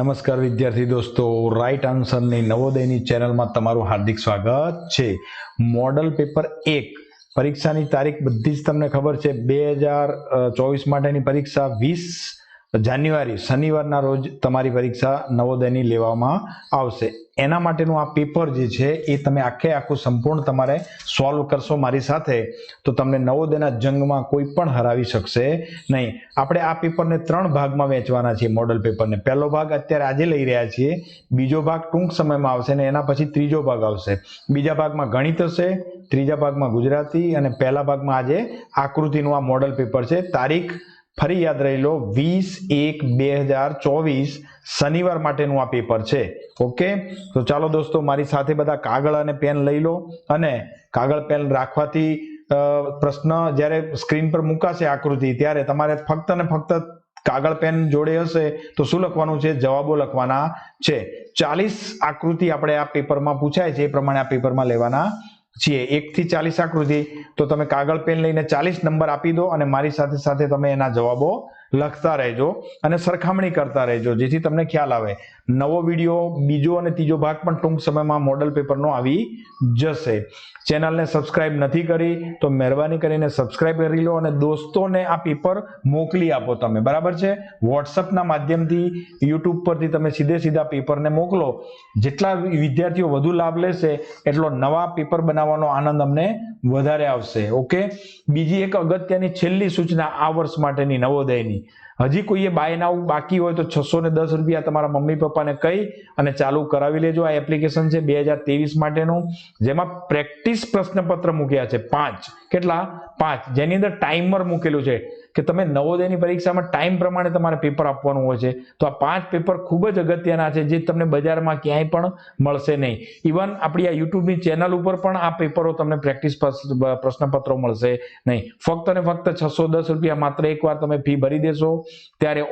નમસ્કાર વિદ્યાર્થી દોસ્તો. રાઈટ આન્સરની નવોદયની ચેનલમાં તમારું હાર્દિક સ્વાગત છે. મોડલ પેપર એક. પરીક્ષાની તારીખ બધી જ તમને ખબર છે. બે હજાર ચોવીસ માટેની પરીક્ષા વીસ જાન્યુઆરી, શનિવારના રોજ તમારી પરીક્ષા નવોદયની લેવામાં આવશે. એના માટેનું આ પેપર જે છે, એ તમે આખે આખું સંપૂર્ણ તમારે સોલ્વ કરશો મારી સાથે, તો તમને નવોદયના જંગમાં કોઈ પણ હરાવી શકશે નહીં. આપણે આ પેપરને ત્રણ ભાગમાં વહેંચવાના છીએ, મોડલ પેપરને. પહેલો ભાગ અત્યારે આજે લઈ રહ્યા છીએ, બીજો ભાગ ટૂંક સમયમાં આવશે ને એના પછી ત્રીજો ભાગ આવશે. બીજા ભાગમાં ગણિત હશે, ત્રીજા ભાગમાં ગુજરાતી અને પહેલા ભાગમાં આજે આકૃતિનું આ મોડલ પેપર છે. તારીખ ફરી યાદ રહી લો, વીસ એક બે હજાર ચોવીસ શનિવાર માટેનું આ પેપર છે. ઓકે તો ચાલો દોસ્તો, મારી સાથે બધા કાગળ અને પેન લઈ લો અને કાગળ પેન રાખવાથી પ્રશ્ન જ્યારે સ્ક્રીન પર મુકાશે આકૃતિ, ત્યારે તમારે ફક્ત ને ફક્ત કાગળ પેન જોડે હશે તો શું લખવાનું છે? જવાબો લખવાના છે. ચાલીસ આકૃતિ આપણે આ પેપરમાં પૂછાય છે, એ પ્રમાણે આ પેપરમાં લેવાના છીએ. એકથી ચાલીસ આકૃતિ. તો તમે કાગળ, પેન લઈને ચાલીસ નંબર આપી દો અને મારી સાથે સાથે તમે એના જવાબો લખતા રહેજો અને સરખામણી કરતા રહેજો, જેથી તમને ખ્યાલ આવે. નવો વીડિયો, બીજો અને ત્રીજો ભાગ પણ ટૂંક સમયમાં મોડલ પેપરનો આવી જશે. ચેનલને સબસ્ક્રાઇબ નથી કરી તો મહેરબાની કરીને સબસ્ક્રાઇબ કરી લો અને દોસ્તોને આ પેપર મોકલી આપો તમે. બરાબર છે? વોટ્સઅપના માધ્યમથી યુટ્યુબ પરથી તમે સીધે સીધા પેપરને મોકલો. જેટલા વિદ્યાર્થીઓ વધુ લાભ લેશે, એટલો નવા પેપર બનાવવાનો આનંદ અમને વધારે આવશે. ઓકે? બીજી એક અગત્યની છેલ્લી સૂચના આ વર્ષ માટેની નવોદયની. હજી કોઈએ બાય નાવ બાકી હોય તો છસો ને દસ રૂપિયા તમારા મમ્મી પપ્પાને કહી અને ચાલુ કરાવી લેજો. આ એપ્લિકેશન છે બે હજાર ત્રેવીસ માટેનું. જેમાં પ્રેક્ટિસ પ્રશ્નપત્ર મૂક્યા છે પાંચ. કેટલા? પાંચ. જેની અંદર ટાઈમર મૂકેલું છે. કે તમે નવોદયની પરીક્ષામાં ટાઈમ પ્રમાણે તમારે પેપર આપવાનું હોય છે. તો આ પાંચ પેપર ખૂબ જ અગત્યના છે જે તમને બજારમાં ક્યાંય પણ મળશે નહીં. ઇવન આપણી આ યુટ્યુબની ચેનલ ઉપર પણ આ પેપરો તમને પ્રેક્ટિસ પ્રશ્નપત્રો મળશે નહીં. ફક્ત ને ફક્ત છસો દસ રૂપિયા માત્ર એકવાર તમે ફી ભરી દેશો, ત્યારે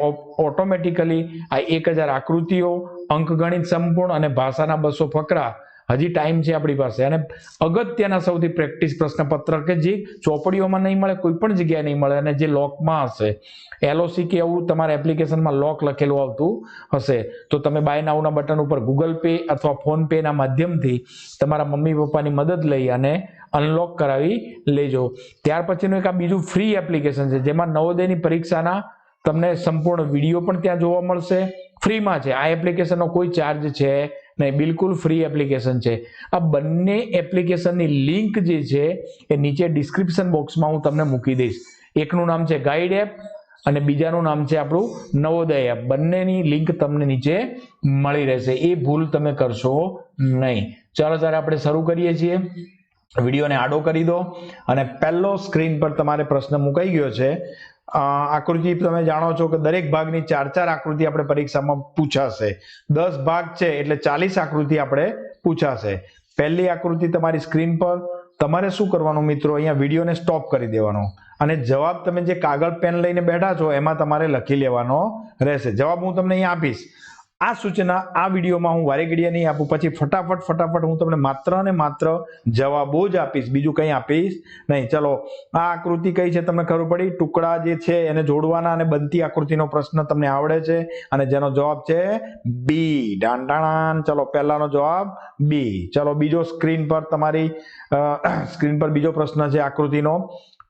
ઓટોમેટિકલી આ એક હજાર આકૃતિઓ, અંકગણિત સંપૂર્ણ અને ભાષાના બસો ફકરા હજી ટાઈમ છે આપણી પાસે. અને અગત્યના સૌથી પ્રેક્ટિસ પ્રશ્નપત્ર કે જે ચોપડીઓમાં નહીં મળે કોઈ પણ જગ્યાએ નહીં મળે અને જે લોકમાં હશે. એલઓસી કે એવું તમારા એપ્લિકેશનમાં લોક લખેલું આવતું હશે. તો તમે બાય નાવના બટન ઉપર ગૂગલ પે અથવા ફોન પેના માધ્યમથી તમારા મમ્મી પપ્પાની મદદ લઈ અને અનલોક કરાવી લેજો. ત્યાર પછીનું એક આ બીજું ફ્રી એપ્લિકેશન છે, જેમાં નવોદયની પરીક્ષાના તમને સંપૂર્ણ વીડિયો પણ ત્યાં જોવા મળશે. ફ્રીમાં છે. આ એપ્લિકેશનનો કોઈ ચાર્જ છે નહીં, બિલકુલ ફ્રી એપ્લિકેશન છે. આ બંને એપ્લિકેશનની લિંક જે છે, એ નીચે ડિસ્ક્રિપ્શન બોક્સમાં હું તમને મૂકી દઈશ. એકનું નામ છે ગાઈડ એપ અને બીજાનું નામ છે આપણું નવોદય એપ બંનેની લિંક તમને નીચે મળી રહેશે. એ ભૂલ તમે કરશો નહીં. ચાલો ત્યારે આપણે શરૂ કરીએ છીએ. વિડીયોને આડો કરી દો અને પહેલો સ્ક્રીન પર તમારે પ્રશ્ન મુકાઈ ગયો છે. આકૃતિ તમે જાણો છો કે દરેક ભાગની ચાર ચાર આકૃતિ આપણે પરીક્ષામાં પૂછાશે. દસ ભાગ છે એટલે ચાલીસ આકૃતિ આપણે પૂછાશે. પહેલી આકૃતિ તમારી સ્ક્રીન પર. તમારે શું કરવાનું મિત્રો? અહીંયા વિડીયોને સ્ટોપ કરી દેવાનો. અને જવાબ તમે જે કાગળ પેન લઈને બેઠા છો, એમાં તમારે લખી લેવાનો રહેશે. જવાબ હું તમને અહીંયા આપીશ. આ સૂચના આ વિડીયોમાં હું વારે ઘડીએ નહીં આપું, પછી ફટાફટ ફટાફટ હું તમને માત્ર ને માત્ર જવાબો જ આપીશ. બીજું કંઈ આપીશ નહીં. ચલો, આ આકૃતિ કઈ છે તમને ખબર પડી? ટુકડા જે છે એને જોડવાના અને બનતી આકૃતિનો પ્રશ્ન તમને આવડે છે. અને જેનો જવાબ છે બી ડાંડાણાન. ચલો, પહેલાનો જવાબ બી ચલો, બીજો સ્ક્રીન પર તમારી સ્ક્રીન પર બીજો પ્રશ્ન છે આકૃતિનો.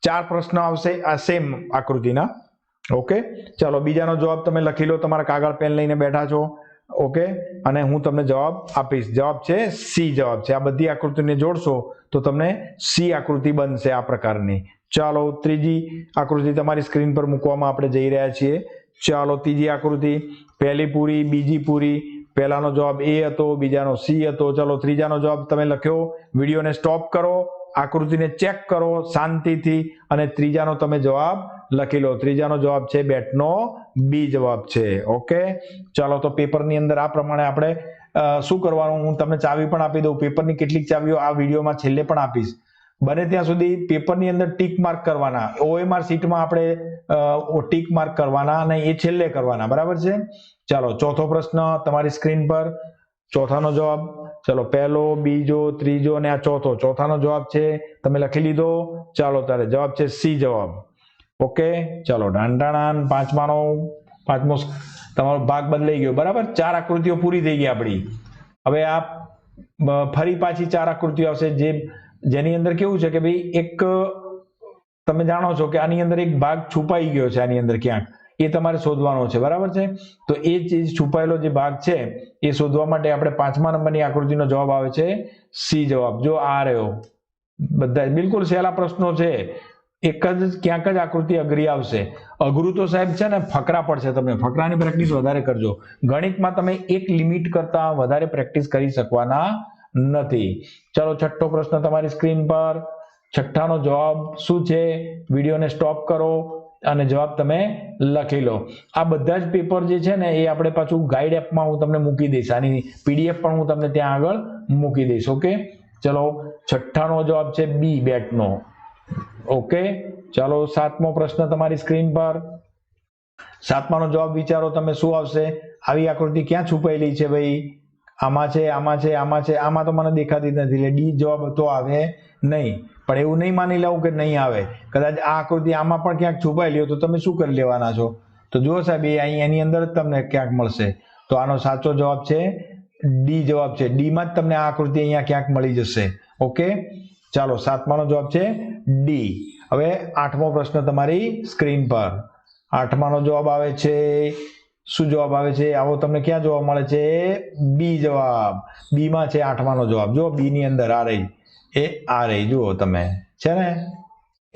ચાર પ્રશ્ન આવશે આ સેમ આકૃતિના. ઓકે? ચાલો, બીજાનો જવાબ તમે લખી લો. તમારા કાગળ પેન લઈને બેઠા છો. ઓકે? અને હું તમને જવાબ આપીશ. જવાબ છે સી જવાબ છે. આ બધી આકૃતિને જોડશો તો તમને સી આકૃતિ બનશે આ પ્રકારની. ચાલો, ત્રીજી આકૃતિ તમારી સ્ક્રીન પર મૂકવામાં આપણે જઈ રહ્યા છીએ. ચાલો, ત્રીજી આકૃતિ. પહેલી પૂરી, બીજી પૂરી. પહેલાનો જવાબ એ હતો, બીજાનો સી હતો. ચાલો, ત્રીજાનો જવાબ તમે લખ્યો. વિડીયોને સ્ટોપ કરો. આકૃતિને ચેક કરો શાંતિથી. અને ત્રીજાનો તમે જવાબ લખી લો. ત્રીજાનો જવાબ છે બેટનો, બી જવાબ છે. ઓકે? ચાલો, તો પેપરની અંદર આ પ્રમાણે આપણે શું કરવાનું? હું તમને ચાવી પણ આપી દઉં. પેપરની કેટલીક ચાવીઓ આ વિડીયોમાં છેલ્લે પણ આપીશ. બને ત્યાં સુધી પેપરની અંદર ટીક માર્ક કરવાના. ઓએમઆર શીટમાં આપણે ટીક માર્ક કરવાના અને એ છેલ્લે કરવાના. બરાબર છે? ચાલો, ચોથો પ્રશ્ન તમારી સ્ક્રીન પર. ચોથાનો જવાબ. ચલો, પહેલો, બીજો, ત્રીજો અને આ ચોથો. ચોથાનો જવાબ છે, તમે લખી લીધો. ચાલો તારે જવાબ છે સી જવાબ. ઓકે, ચાલો, ડાંડાણાન પાંચમાનો, પાંચમો તમારો ભાગ બદલાઈ ગયો, બરાબર? ચાર આકૃતિઓ પૂરી થઈ ગઈ આપણી. હવે આ ફરી પાછી ચાર આકૃતિઓ આવશે, જે, જેની અંદર કેવું છે કે ભાઈ, એક, તમે જાણો છો કે આની અંદર એક ભાગ છુપાઈ ગયો છે આની અંદર ક્યાંક. એ તમારે શોધવાનો છે, બરાબર છે? તો એ ચીજ છુપાયેલો જે ભાગ છે, એ શોધવા માટે આપણે પાંચમા નંબરની આકૃતિનો જવાબ આવે છે, સી જવાબ. જો આ રહ્યો બધા બિલકુલ સહેલા પ્રશ્નો છે. એક જ ક્યાંક જ આકૃતિ અઘરી આવશે. અઘરું તો સાહેબ છે ને ફકરા પડશે તમને ફકરાની પ્રેક્ટિસ વધારે કરજો. ગણિતમાં તમે એક લિમિટ કરતા વધારે પ્રેક્ટિસ કરી શકવાના નથી. ચલો, છઠ્ઠો પ્રશ્ન તમારી સ્ક્રીન પર. છઠ્ઠાનો જવાબ શું છે? વિડીયોને સ્ટોપ કરો અને જવાબ તમે લખી લો. આ બધા જ પેપર જે છે ને, એ આપણે પાછું ગાઈડ એપમાં હું તમને મૂકી દઈશ. આની પીડીએફ પણ હું તમને ત્યાં આગળ મૂકી દઈશ ઓકે ચલો, છઠ્ઠાનો જવાબ છે બી બેટનો ઓકે, ચાલો સાતમો પ્રશ્ન તમારી સ્ક્રીન પર. સાતમાનો જવાબ વિચારો તમે શું આવશે? આવી આકૃતિ ક્યાં છુપાયેલી છે ભાઈ? આમાં છે આમાં છે આમાં છે, આમાં તો મને દેખાતી નથી, એટલે ડી જવાબ તો આવે નહીં. પણ એવું નહીં માની લઉં કે નહીં આવે. કદાચ આ આકૃતિ આમાં પણ ક્યાંક છુપાયેલી હોય તો તમે શું કરી લેવાના છો? તો જુઓ સાહેબ, એ અહીં એની અંદર જ તમને ક્યાંક મળશે. તો આનો સાચો જવાબ છે, ડી જવાબ છે. ડીમાં જ તમને આ આકૃતિ અહીંયા ક્યાંક મળી જશે. ઓકે? ચાલો, સાતમાનો જવાબ છે ડી હવે આઠમો પ્રશ્ન તમારી સ્ક્રીન પર. આઠમાનો જવાબ આવે છે, શું જવાબ આવે છે? આવો તમને ક્યાં જોવા મળે છે? બી જવાબ. બીમાં છે આઠમાનો જવાબ. જો બીની અંદર આ રહી. એ આ રહી. જુઓ તમે. છે ને?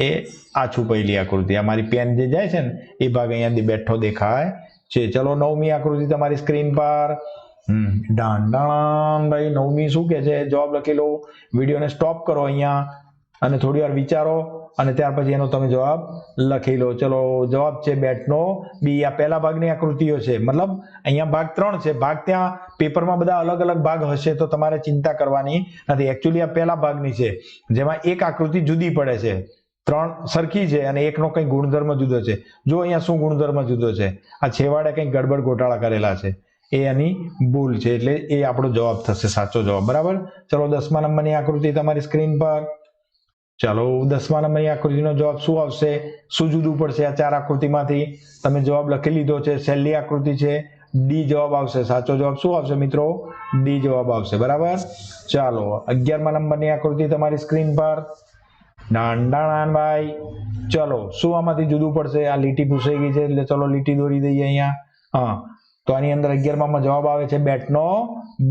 એ આ છુપાયેલી આકૃતિ. અમારી પેન જે જાય છે ને, એ ભાગ અહીંયા બેઠો દેખાય છે. ચલો, નવમી આકૃતિ તમારી સ્ક્રીન પર. ભાઈ નવમી શું કે છે? જવાબ લખી લો વિડીયોને સ્ટોપ કરો અહીંયા અને થોડી વાર વિચારો અને ત્યાર પછી એનો તમે જવાબ લખી લો. ચલો, જવાબ છે બેટનો બી. આ પહેલા ભાગની આકૃતિઓ છે. મતલબ અહીંયા ભાગ ત્રણ છે. ભાગ ત્યાં પેપરમાં બધા અલગ અલગ ભાગ હશે તો તમારે ચિંતા કરવાની નથી. એકચ્યુઅલી આ પહેલા ભાગની છે. જેમાં એક આકૃતિ જુદી પડે છે. ત્રણ સરખી છે અને એકનો કંઈક ગુણધર્મ જુદો છે. જો અહીંયા શું ગુણધર્મ જુદો છે? આ છેવાડે કંઈક ગડબડ ગોટાળા કરેલા છે. એ એની ભૂલ છે એટલે એ આપણો જવાબ થશે, સાચો જવાબ. બરાબર? ચલો, દસમા નંબરની આકૃતિ તમારી સ્ક્રીન પર. ચાલો, દસમા નંબરની આકૃતિનો જવાબ શું આવશે? શું જુદું પડશે આ ચાર આકૃતિમાંથી? તમે જવાબ લખી લીધો છે, છેલ્લી આકૃતિ છે. ડી જવાબ આવશે. સાચો જવાબ શું આવશે મિત્રો? ડી જવાબ આવશે. બરાબર? ચાલો, અગિયારમા નંબરની આકૃતિ તમારી સ્ક્રીન પર. ભાઈ ચલો, શું આમાંથી જુદું પડશે? આ લીટી પૂછાઈ ગઈ છે, એટલે ચલો, લીટી દોરી દઈએ અહીંયા. હા તો આની અંદર અગિયારમાં જવાબ આવે છે બેટનો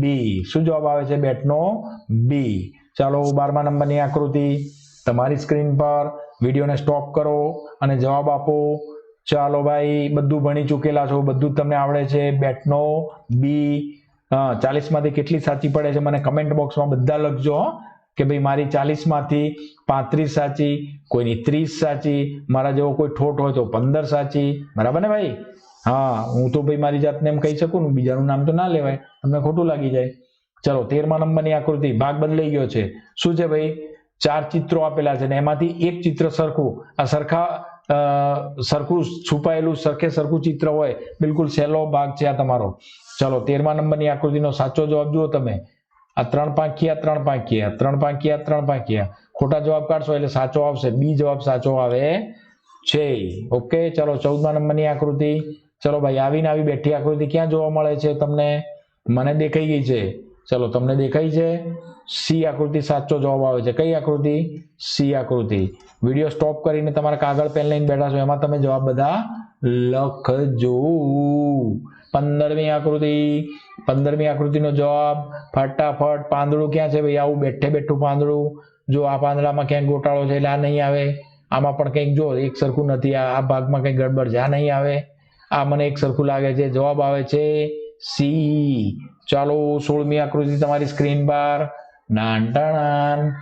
બી શું જવાબ આવે છે બેટનો બી ચાલો બારમા નંબરની આકૃતિ. તમારી સ્ક્રીન પર વિડીયોને સ્ટોપ કરો અને જવાબ આપો. ચાલો ભાઈ, બધું ભણી ચૂકેલા છો, બધું તમને આવડે છે. બેટનો બી હા, ચાલીસમાંથી કેટલી સાચી પડે છે મને કમેન્ટ બોક્સમાં બધા લખજો કે ભાઈ, મારી ચાલીસમાંથી પાંત્રીસ સાચી, કોઈની ત્રીસ સાચી, મારા જેવો કોઈ ઠોઠ હોય તો પંદર સાચી. બરાબર ને ભાઈ? હા, હું તો ભાઈ મારી જાતને એમ કહી શકું ને, બીજાનું નામ તો ના લેવાય, તમને ખોટું લાગી જાય. ચલો, તેરમા નંબરની આકૃતિ, ભાગ બદલાઈ ગયો છે. શું છે ભાઈ? ચાર ચિત્રો આપેલા છે ને, એમાંથી એક ચિત્ર સરખું. આ સરખા સરખું છુપાયેલું, સરખે સરખું ચિત્ર હોય. બિલકુલ સહેલો ભાગ છે આ તમારો. ચલો, તેરમા નંબરની આકૃતિનો સાચો જવાબ જુઓ તમે. આ ત્રણ પાંખિયા ત્રણ પાંખિયા. ત્રણ પાંખિયા ત્રણ પાંખિયા. ખોટા જવાબ કાઢશો એટલે સાચો આવશે. બી જવાબ સાચો આવે છે. ઓકે, ચલો, ચૌદમા નંબરની આકૃતિ. ચલો ભાઈ, આવીને આવી બેઠી આકૃતિ ક્યાં જોવા મળે છે? તમને મને દેખાઈ ગઈ છે. ચલો, તમને દેખાઈ છે? સી આકૃતિ સાચો જવાબ આવે છે. કઈ આકૃતિ? સી આકૃતિ. વીડિયો સ્ટોપ કરીને તમારા કાગળ, પેન લઈને બેઠા છો, એમાં તમે જવાબ બધા લખજો. પંદરમી આકૃતિ. પંદરમી આકૃતિનો જવાબ, ફટાફટ પાંદડું ક્યાં છે ભાઈ? આવું બેઠે બેઠું પાંદડું. જો આ પાંદડામાં ક્યાંક ગોટાળો છે એટલે આ નહીં આવે. આમાં પણ કંઈક જો, એક સરખું નથી. આ ભાગમાં કંઈક ગડબડ છે. આ નહીં આવે. આ મને એક સરખું લાગે છે. જવાબ આવે છે સી. ચાલો સોળમી આકૃતિ તમારી સ્ક્રીન પર. નાન ટાણાન.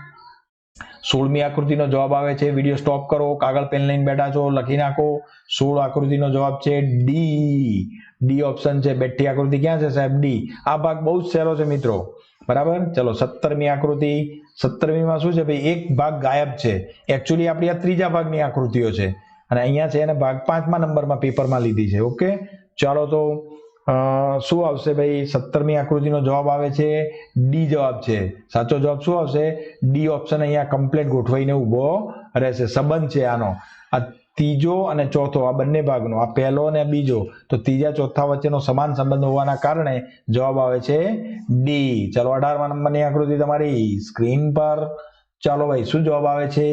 સોળમી આકૃતિનો જવાબ આવે છે. વીડિયો સ્ટોપ કરો. કાગળ, પેન લઈને બેઠા છો. લખી નાખો. સોળ આકૃતિનો જવાબ છે ડી. ડી ઓપ્શન છે. બેઠી આકૃતિ ક્યાં છે સાહેબ? ડી. આ ભાગ બહુ જ સહેલો છે મિત્રો. બરાબર? ચલો સત્તરમી આકૃતિ. સત્તરમીમાં શું છે? ભાઈ, એક ભાગ ગાયબ છે. એકચ્યુઅલી આપણી આ ત્રીજા ભાગની આકૃતિઓ છે. અને અહીંયા છે એને ભાગ પાંચમા નંબરમાં પેપરમાં લીધી છે, ઓકે? ચાલો તો શું આવશે ભાઈ? સત્તરમી આકૃતિનો જવાબ આવે છે, ડી જવાબ છે. સાચો જવાબ શું આવશે? ડી ઓપ્શન અહીંયા કમ્પ્લેટ ગોઠવાઈને ઊભો રહેશે. સંબંધ છે આનો. આ ત્રીજો અને ચોથો, આ બંને ભાગનો. આ પહેલો અને બીજો. તો ત્રીજા, ચોથા વચ્ચેનો સમાન સંબંધ હોવાના કારણે જવાબ આવે છે ડી. ચાલો, અઢારમા નંબરની આકૃતિ તમારી. સ્ક્રીન પર. ચાલો ભાઈ, શું જવાબ આવે છે?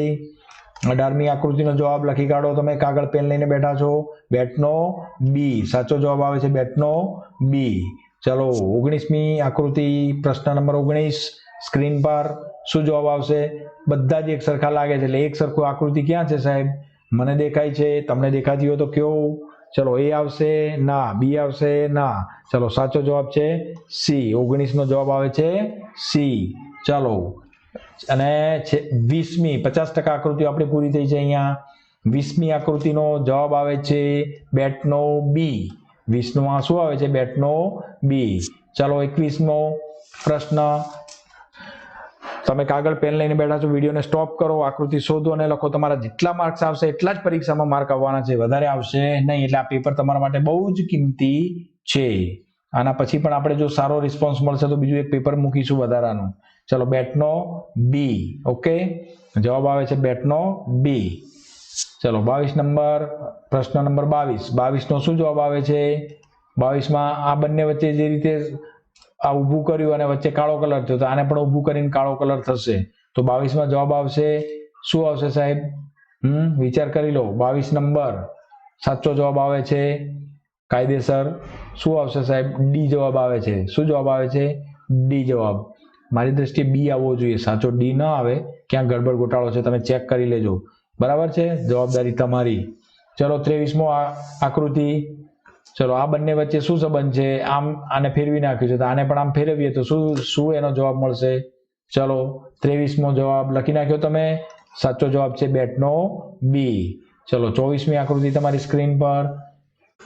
અઢારમી આકૃતિનો જવાબ લખી કાઢો તમે. કાગળ પેન લઈને બેઠા છો. બેટનો બી સાચો જવાબ આવે છે બેટનો બી ચલો, ઓગણીસમી આકૃતિ, પ્રશ્ન નંબર ઓગણીસ. સ્ક્રીન પર શું જવાબ આવશે? બધા જ એક સરખા લાગે છે. એટલે એક સરખું આકૃતિ ક્યાં છે સાહેબ? મને દેખાય છે. તમને દેખાતી હોય તો કયો? ચલો એ આવશે, ના. બી આવશે, ના. ચલો, સાચો જવાબ છે સી ઓગણીસનો જવાબ આવે છે સી ચાલો અને વીસમી, પચાસ ટકા આકૃતિઓ આપણી પૂરી થઈ છે અહીંયા. વીસમી આકૃતિનો જવાબ આવે છે બેટનો બી. વીસમાં શું આવે છે બેટનો બી. ચાલો એકવીસમો પ્રશ્ન. તમે કાગળ, પેન લઈને બેઠા છો, વિડીયોને સ્ટોપ કરો, આકૃતિ શોધો અને લખો. તમારા જેટલા માર્ક્સ આવશે, એટલા જ પરીક્ષામાં માર્ક આવવાના છે. વધારે આવશે નહીં, એટલે આ પેપર તમારા માટે બહુ જ કિંમતી છે. આના પછી પણ આપણે જો સારો રિસ્પોન્સ મળશે તો બીજું એક પેપર મૂકીશું વધારાનું. ચલો બેટનો બી ઓકે? જવાબ આવે છે બેટનો બી ચલો, બાવીસ નંબર, પ્રશ્ન નંબર બાવીસ. બાવીસનો શું જવાબ આવે છે? બાવીસમાં આ બંને વચ્ચે જે રીતે આ ઊભું કર્યું અને વચ્ચે કાળો કલર થયો, તો આને પણ ઊભું કરીને કાળો કલર થશે. તો બાવીસમાં જવાબ આવશે, શું આવશે સાહેબ? હમ, વિચાર કરી લો. બાવીસ નંબર, સાચો જવાબ આવે છે? કાયદેસર. શું આવશે સાહેબ? ડી જવાબ આવે છે. શું જવાબ આવે છે? ડી જવાબ. મારી દ્રષ્ટિએ બી આવવો જોઈએ. સાચો ડી ન આવે, ક્યાં ગડબડ ગોટાળો છે તમે ચેક કરી લેજો. બરાબર છે? જવાબદારી તમારી. ચલો, ત્રેવીસમો આકૃતિ. ચલો, આ બંને વચ્ચે શું સંબંધ છે? આમ આને ફેરવી નાખ્યું છે. તો આને પણ આમ ફેરવીએ તો શું શું એનો જવાબ મળશે? ચલો, ત્રેવીસમો જવાબ લખી નાખ્યો તમે. સાચો જવાબ છે બેટનો બી. ચલો, ચોવીસમી આકૃતિ તમારી સ્ક્રીન પર.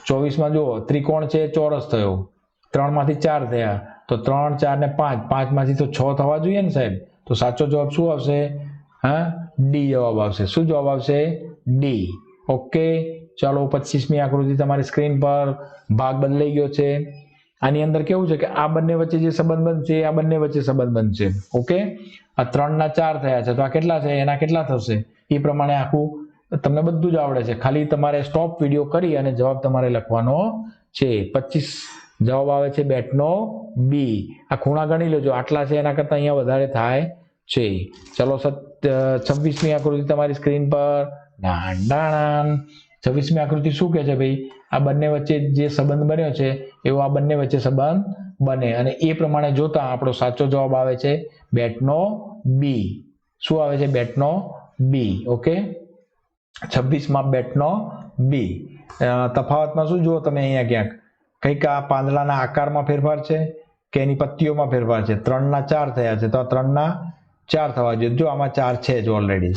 ચોવીસમાં જુઓ, ત્રિકોણ છે ચોરસ થયો. ત્રણમાંથી ચાર થયા. તો ત્રણ, ચાર ને પાંચ. પાંચમાંથી તો છ થવા જોઈએ ને સાહેબ. તો સાચો જવાબ શું આવશે? હા? ડી જવાબ આવશે. શું જવાબ આવશે? ડી ઓકે ચાલો, પચીસમી આકૃતિ તમારી સ્ક્રીન પર ભાગ બદલાઈ ગયો છે. આની અંદર કેવું છે કે આ બંને વચ્ચે જે સંબંધ બનશે આ બંને વચ્ચે સંબંધ બનશે ઓકે આ ત્રણ ના ચાર થયા છે. તો આ કેટલા છે? એના કેટલા થશે? એ પ્રમાણે આખું તમને બધું જ આવડે છે. ખાલી તમારે સ્ટોપ વીડિયો કરી અને જવાબ તમારે લખવાનો છે. પચીસ જવાબ આવે છે બેટનો બી. આ ખૂણા ગણી લેજો. આટલા છે, એના કરતાં અહીંયા વધારે થાય છે. ચલો છવ્વીસમી આકૃતિ તમારી સ્ક્રીન પર. ડાંડાણાન છવ્વીસમી આકૃતિ શું કહે છે ભાઈ? આ બંને વચ્ચે જે સંબંધ બન્યો છે, એવો આ બંને વચ્ચે સંબંધ બને. અને એ પ્રમાણે જોતા આપણો સાચો જવાબ આવે છે બેટનો બી. શું આવે છે બેટનો બી? ઓકે? છવ્વીસમાં બેટનો બી. તફાવતમાં શું જુઓ તમે અહીંયા ક્યાંક? કંઈક આ પાંદડાના આકારમાં ફેરફાર છે કે એની પત્તીઓમાં ફેરફાર છે? ત્રણના ચાર થયા છે. તો આ ત્રણના ચાર થવા જોઈએ. જો આમાં ચાર છે જ ઓલરેડી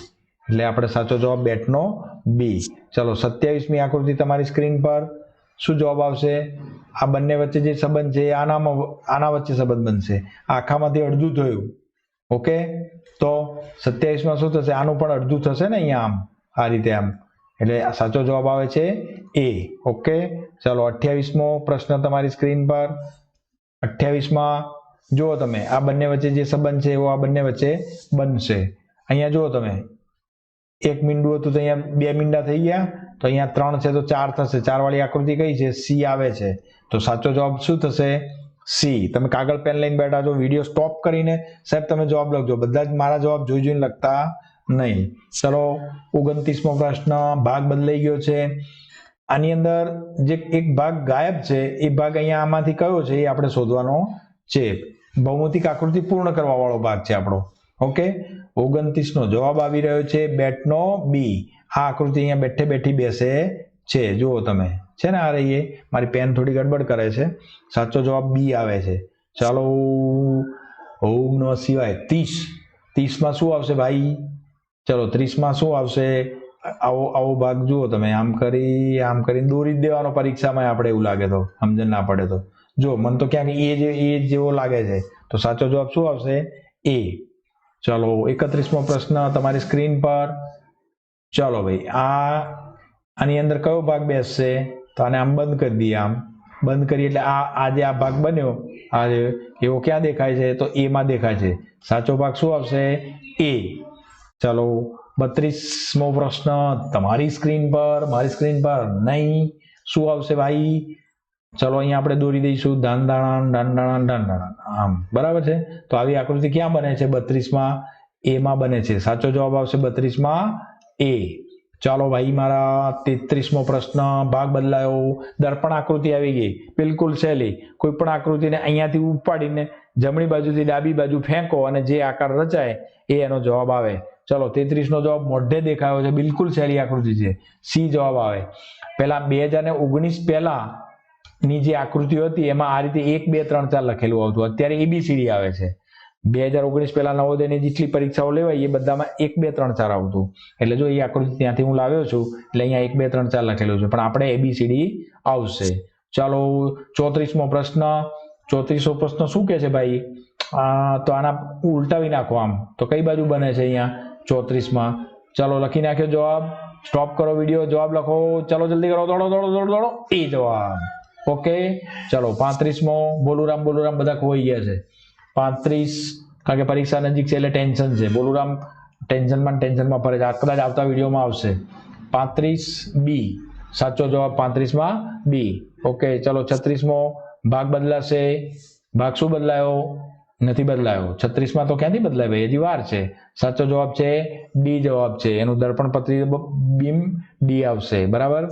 એટલે આપણે સાચો જવાબ બેટનો બી ચલો, સત્યાવીસમી આકૃતિ તમારી સ્ક્રીન પર. શું જવાબ આવશે? આ બંને વચ્ચે જે સંબંધ છે એ આનામાં, આના વચ્ચે સંબંધ બનશે. આખામાંથી અડધું થયું. ઓકે? તો સત્યાવીસમાં શું થશે? આનું પણ અડધું થશે ને અહીંયા આમ? આ રીતે આમ. એટલે સાચો જવાબ આવે છે એ ઓકે ચાલો અઠ્યાવીસમો પ્રશ્ન તમારી સ્ક્રીન પર. અઠ્યાવીસમાં જુઓ તમે, આ બંને વચ્ચે જે સંબંધ છે, એવો આ બંને વચ્ચે બનશે. અહીંયા જુઓ તમે. એક મીંડું હતું તો અહીંયા બે મીંડા થઈ ગયા. તો અહીંયા ત્રણ છે તો ચાર થશે. ચાર વાળી આકૃતિ કઈ છે? સી આવે છે. તો સાચો જવાબ શું થશે? સી તમે કાગળ, પેન લઈને બેઠા છો, વીડિયો સ્ટોપ કરીને સાહેબ તમે જવાબ લખજો. બધા જ મારા જવાબ જોઈ જોઈને લખતા નહીં. ચલો, ઓગણત્રીસમો પ્રશ્ન, ભાગ બદલાઈ ગયો છે. આની અંદર જે એક ભાગ ગાયબ છે, એ ભાગ અહીંયા આમાંથી કયો છે, એ આપણે શોધવાનો છે. ભૌમિતિક આકૃતિ પૂર્ણ કરવા વાળો ભાગ છે આપણો. ઓકે? ઓગણત્રીસ નો જવાબ આવી રહ્યો છે, બેટનો બી આ આકૃતિ અહીંયા બેઠે બેઠી બેસે છે. જુઓ તમે. છે ને આ રહીએ? મારી પેન થોડી ગડબડ કરે છે. સાચો જવાબ બી આવે છે. ચાલો ઓમ નો સિવાય ત્રીસ. ત્રીસમાં શું આવશે ભાઈ? ચલો, ત્રીસમાં શું આવશે? આવો આવો ભાગ જુઓ તમે. આમ કરી, આમ કરીને દોરી જ દેવાનો પરીક્ષામાં આપણે એવું લાગે તો, સમજણ ના પડે તો. જો મને તો ક્યાંક એ જે, એ જેવો લાગે છે. તો સાચો જવાબ શું આવશે? એ. ચાલો, એકત્રીસમો પ્રશ્ન તમારી સ્ક્રીન પર. ચાલો ભાઈ, આ, આની અંદર કયો ભાગ બેસશે? તો આને આમ બંધ કરી દઈએ આમ. બંધ કરીએ એટલે આ આજે આ ભાગ બન્યો, આ એવો ક્યાં દેખાય છે? તો એમાં દેખાય છે. સાચો ભાગ શું આવશે? એ. ચાલો બત્રીસમો પ્રશ્ન તમારી સ્ક્રીન પર મારી સ્ક્રીન પર નહીં શું આવશે ભાઈ ચલો અહીંયા આપણે દોરી દઈશું. ધન દાણા ધન દાણા ધન દાણા આમ, બરાબર છે? તો આવી આકૃતિ ક્યાં બને છે? બત્રીસમાં એમાં બને છે. સાચો જવાબ આવશે બત્રીસમાં એ ચાલો ભાઈ, મારા તેત્રીસમો પ્રશ્ન ભાગ બદલાયો. દર્પણ આકૃતિ આવી ગઈ. બિલકુલ સહેલી. કોઈ પણ આકૃતિને અહીંયાથી ઉપાડીને જમણી બાજુથી ડાબી બાજુ ફેંકો અને જે આકાર રચાય, એ એનો જવાબ આવે. ચલો, તેત્રીસનો જવાબ મોઢે દેખાયો છે, બિલકુલ સહેલી આકૃતિ છે. સી જવાબ આવે. પહેલા બે હજાર ઓગણીસ પહેલા ની જે આકૃતિઓ હતી, એમાં આ રીતે એક, બે, ત્રણ, ચાર લખેલું આવતું. અત્યારે એબીસીડી આવે છે. બે હજાર ઓગણીસ પહેલા નવોદયની જેટલી પરીક્ષાઓ લેવાય, એ બધામાં એક, બે, ત્રણ, ચાર આવતું. એટલે જો એ આકૃતિ ત્યાંથી હું લાવ્યો છું, એટલે અહીંયા એક, બે, ત્રણ, ચાર લખેલું છે. પણ આપણે એબીસીડી આવશે. ચાલો, ચોત્રીસમો પ્રશ્ન. ચોત્રીસો પ્રશ્ન શું કે છે ભાઈ? આ તો આના ઉલટાવી નાખો આમ. તો કઈ બાજુ બને છે અહીંયા? ચોત્રીસમાં. ચાલો લખી નાખ્યો જવાબ. સ્ટોપ કરો વીડિયો જવાબ લખો. ચાલો જલ્દી કરો. દોડો દોડો દોડો દોડો. એ જવાબ. ઓકે ચાલો, પાંત્રીસમો. બોલુરામ બોલુરામ બધા ખોઈ ગયા છે. પાંત્રીસ, કારણ કે પરીક્ષા નજીક છે એટલે ટેન્શન છે. બોલુરામ ટેન્શનમાં ટેન્શનમાં ફરે છે. આ કદાચ આવતા વિડીયોમાં આવશે. પાંત્રીસ, બી. સાચો જવાબ પાંત્રીસમાં, બી. ઓકે ચલો, છત્રીસમો. ભાગ બદલાશે. ભાગ શું બદલાયો? નથી બદલાયો. છત્રીસમાં તો ક્યાંથી બદલાય ભાઈ? હજી વાર છે. સાચો જવાબ છે ડી જવાબ છે. એનું દર્પણ પત્રી બીમ ડી આવશે. બરાબર?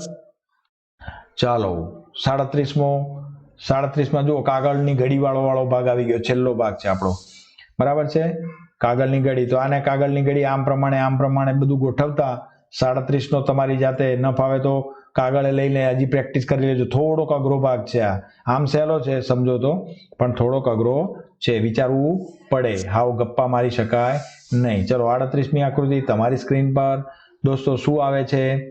ચાલો, સાડત્રીસમો, સાડત્રીસમાં જુઓ, કાગળની ઘડી વાળો વાળો ભાગ આવી ગયો. છેલ્લો ભાગ છે આપણો. બરાબર છે? કાગળની ઘડી. તો આને કાગળની ઘડી આમ પ્રમાણે આમ પ્રમાણે બધું ગોઠવતા સાડત્રીસનો તમારી જાતે ન ફાવે તો કાગળે લઈને હજી પ્રેક્ટિસ કરી લેજો. થોડોક અઘરો ભાગ છે આ. આમ સહેલો છે, સમજો તો. પણ થોડોક અઘરો છે, વિચારવું પડે. હાવ ગપ્પા મારી શકાય નહીં. ચલો, આડત્રીસમી આકૃતિ, તમારી સ્ક્રીન પર. દોસ્તો, શું આવે છે?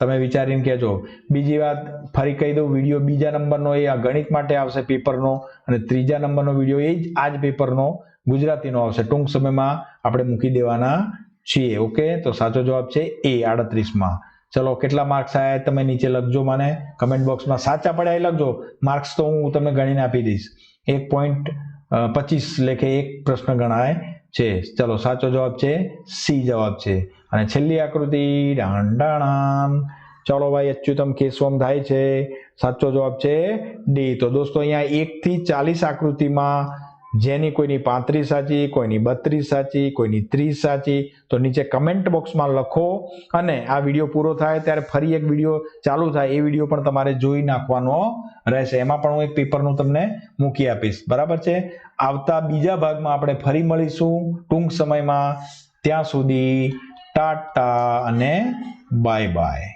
તમે વિચારીને કહેજો. બીજી વાત, ફરી કહી દઉં, વીડિયો બીજા નંબરનો એ આ ગણિત માટે આવશે પેપરનો અને ત્રીજા નંબરનો વીડિયો એ જ આ જ પેપરનો, ગુજરાતીનો આવશે. ટૂંક સમયમાં આપણે મૂકી દેવાના છીએ, ઓકે? તો સાચો જવાબ છે એ, આડત્રીસમાં. ચલો, કેટલા માર્ક્સ આવ્યા તમે નીચે લખજો મને. કમેન્ટ બોક્સમાં સાચા પડ્યા લખજો. માર્ક્સ તો હું તમને ગણીને આપી દઈશ. એક પોઈન્ટ પચીસ લેખે એક પ્રશ્ન ગણાય છે. ચલો, સાચો જવાબ છે, સી જવાબ છે. અને છેલ્લી આકૃતિ ડાંડાણામ ચલો ભાઈ, અચ્યુતમ કેશવમ થાય છે. સાચો જવાબ છે, ડી. તો દોસ્તો, અહીંયા એક થી ચાલીસ આકૃતિમાં જેની કોઈની પાંત્રીસ સાચી, કોઈની બત્રીસ સાચી, કોઈની ત્રીસ સાચી, તો નીચે કમેન્ટ બોક્સમાં લખો અને આ વીડિયો પૂરો થાય ત્યારે ફરી એક વીડિયો ચાલુ થાય. એ વીડિયો પણ તમારે જોઈ નાખવાનો રહેશે. એમાં પણ હું એક પેપરનું તમને મૂકી આપીશ. બરાબર છે? આવતા બીજા ભાગમાં આપણે ફરી મળીશું. ટૂંક સમયમાં. ત્યાં સુધી ટાટા અને બાય બાય.